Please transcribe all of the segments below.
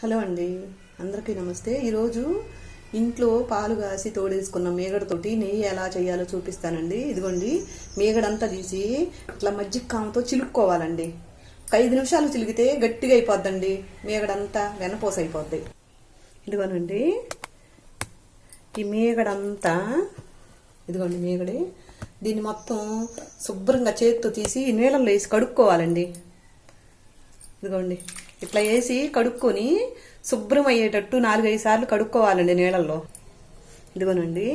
Hello అండి. అందరికీ నమస్తే. ఈరోజు ఇంట్లో పాలు కాసి తోడేసుకున్న మీగడతోటి నెయ్యి ఎలా చేయాలో చూపిస్తానండి. ఇదిగోండి మీగడంతా తీసి ఇట్లా మజ్జికామతో చిలుక్కోవాలండి. ఒక ఐదు నిమిషాలు చిలిగితే గట్టిగా అయిపోద్దండి. మీగడంతా వెనపోస అయిపోద్ది ఇదిగోనండి ఈ మేగడంతా ఇదిగోండి మీగడి దీన్ని మొత్తం శుభ్రంగా చేతితో తీసి నీళ్ళల్లో వేసి కడుక్కోవాలండి. ఇదిగోండి ఇట్లా వేసి కడుక్కొని శుభ్రం అయ్యేటట్టు నాలుగైదు సార్లు కడుక్కోవాలండి నీళ్ళల్లో. ఇదిగోనండి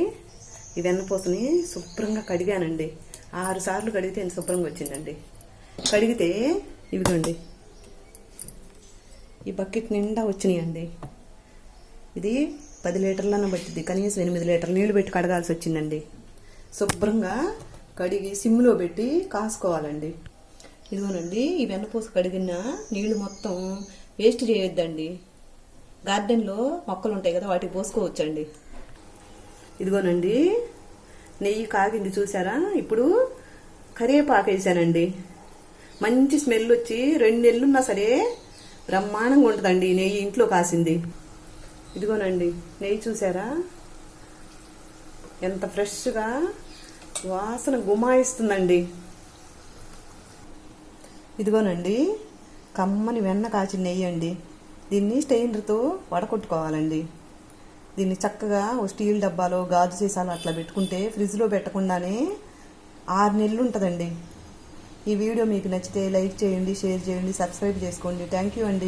ఈ వెన్నపూసని శుభ్రంగా కడిగానండి. ఆరు సార్లు కడిగితే ఎంత శుభ్రంగా వచ్చిందండి. కడిగితే ఇదిగోండి ఈ బకెట్ నిండా వచ్చినాయండి. ఇది పది లీటర్లన్న పట్టింది కనీసం ఎనిమిది లీటర్లు నీళ్ళు పెట్టి కడగాల్సి వచ్చిందండి. శుభ్రంగా కడిగి సిమ్లో పెట్టి కాసుకోవాలండి. ఇదిగోనండి ఈ వెన్నపూస కడిగిన నీళ్ళు మొత్తం వేస్ట్ చేయొద్దండి. గార్డెన్లో మొక్కలు ఉంటాయి కదా వాటికి పోసుకోవచ్చండి. ఇదిగోనండి నెయ్యి కాగింది చూసారా? ఇప్పుడు కరివేపాకు వేసానండి. మంచి స్మెల్ వచ్చి రెండు నెలలున్నా సరే బ్రహ్మాండంగా ఉంటుందండి నెయ్యి ఇంట్లో కాసింది. ఇదిగోనండి నెయ్యి చూసారా? ఎంత ఫ్రెష్గా వాసన గుమాయిస్తుందండి. ఇదిగోనండి కమ్మని వెన్న కాచి నెయ్యి అండి దీన్ని స్టెయినర్తో వడకొట్టుకోవాలండి. దీన్ని చక్కగా ఓ స్టీల్ డబ్బాలో గాజు సీసాలు అట్లా పెట్టుకుంటే ఫ్రిడ్జ్లో పెట్టకుండానే ఆరు నెలలు ఉంటుందండి. ఈ వీడియో మీకు నచ్చితే లైక్ చేయండి షేర్ చేయండి సబ్స్క్రైబ్ చేసుకోండి. థ్యాంక్ యూ అండి.